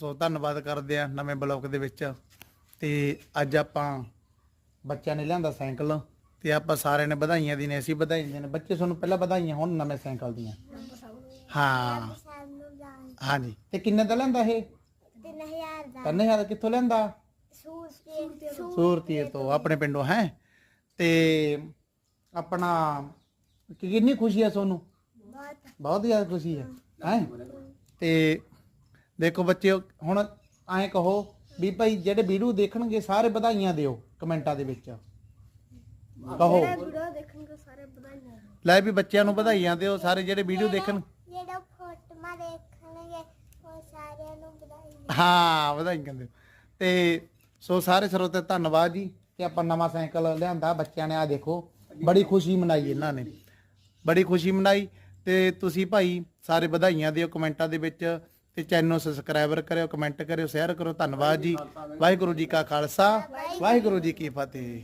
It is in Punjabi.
ਸੋ ਧੰਨਵਾਦ ਕਰਦੇ ਆ ਨਵੇਂ ਬਲੌਗ ਦੇ ਵਿੱਚ। ਤੇ ਅੱਜ ਆਪਾਂ ਬੱਚਿਆਂ ਨੇ ਲਿਆਂਦਾ ਸਾਈਕਲ ਤੇ ਆਪਾਂ ਸਾਰਿਆਂ ਨੇ ਵਧਾਈਆਂ ਦੀ ਨੇ ਅਸੀਂ ਵਧਾਈ ਦਿੰਦੇ ਨੇ। ਬੱਚੇ ਤੁਹਾਨੂੰ ਪਹਿਲਾਂ ਵਧਾਈਆਂ ਹੁਣ ਨਵੇਂ ਸਾਈਕਲ ਦੀਆਂ। ਹਾਂ। ਹਾਂਜੀ। ਤੇ ਕਿੰਨੇ ਦਾ ਲੈਂਦਾ ਇਹ? 3000 ਦਾ। ਕੰਨੇ ਹਜ਼ਾਰ ਕਿੱਥੋਂ ਲੈਂਦਾ ਸੂਟ ਤੇ ਆਪਣੇ ਪਿੰਡੋਂ ਹੈ? ਤੇ ਆਪਣਾ ਕਿੰਨੀ ਖੁਸ਼ੀ ਹੈ ਤੁਹਾਨੂੰ? ਬਹੁਤ। ਬਹੁਤ ਜ਼ਿਆਦਾ ਖੁਸ਼ੀ ਹੈ ਹੈ? ਤੇ ਦੇਖੋ ਬੱਚੇ ਹੁਣ ਐਂ ਕਹੋ ਵੀ ਭਾਈ ਜਿਹੜੇ ਵੀਡੀਓ ਦੇਖਣਗੇ ਸਾਰੇ ਵਧਾਈਆਂ ਦਿਓ ਕਮੈਂਟਾਂ ਦੇ ਵਿੱਚ। ਕਹੋ। ਵੀਡੀਓ ਦੇਖਣਗੇ ਸਾਰੇ ਵਧਾਈਆਂ ਲੈ ਵੀ ਬੱਚਿਆਂ ਨੂੰ ਵਧਾਈਆਂ ਦਿਓ ਸਾਰੇ ਜਿਹੜੇ ਵੀਡੀਓ ਦੇਖਣ ਜਿਹੜਾ ਫੋਟੋਆਂ ਦੇਖਣਗੇ ਉਹ ਸਾਰਿਆਂ ਨੂੰ ਵਧਾਈਆਂ ਹਾਂ ਵਧਾਈਆਂ ਦਿਓ। ਤੇ ਸੋ ਸਾਰੇ ਸਰੋਤੇ ਧੰਨਵਾਦ ਜੀ ਤੇ ਆਪਾਂ ਨਵਾਂ ਸਾਈਕਲ ਲਿਆਂਦਾ ਬੱਚਿਆਂ ਨੇ ਆ ਦੇਖੋ ਬੜੀ ਖੁਸ਼ੀ ਮਨਾਈ ਇਹਨਾਂ ਨੇ। ਬੜੀ ਖੁਸ਼ੀ ਮਨਾਈ ਤੇ ਤੁਸੀਂ ਭਾਈ ਸਾਰੇ ਵਧਾਈਆਂ ਦਿਓ ਕਮੈਂਟਾਂ ਦੇ ਵਿੱਚ। ਤੇ ਚੈਨਲ ਨੂੰ ਸਬਸਕ੍ਰਾਈਬਰ ਕਰਿਓ ਕਮੈਂਟ ਕਰਿਓ ਸ਼ੇਅਰ ਕਰੋ ਧੰਨਵਾਦ ਜੀ। ਵਾਹਿਗੁਰੂ ਜੀ ਕਾ ਖਾਲਸਾ। ਵਾਹਿਗੁਰੂ ਜੀ ਕੀ ਫਤਿਹ।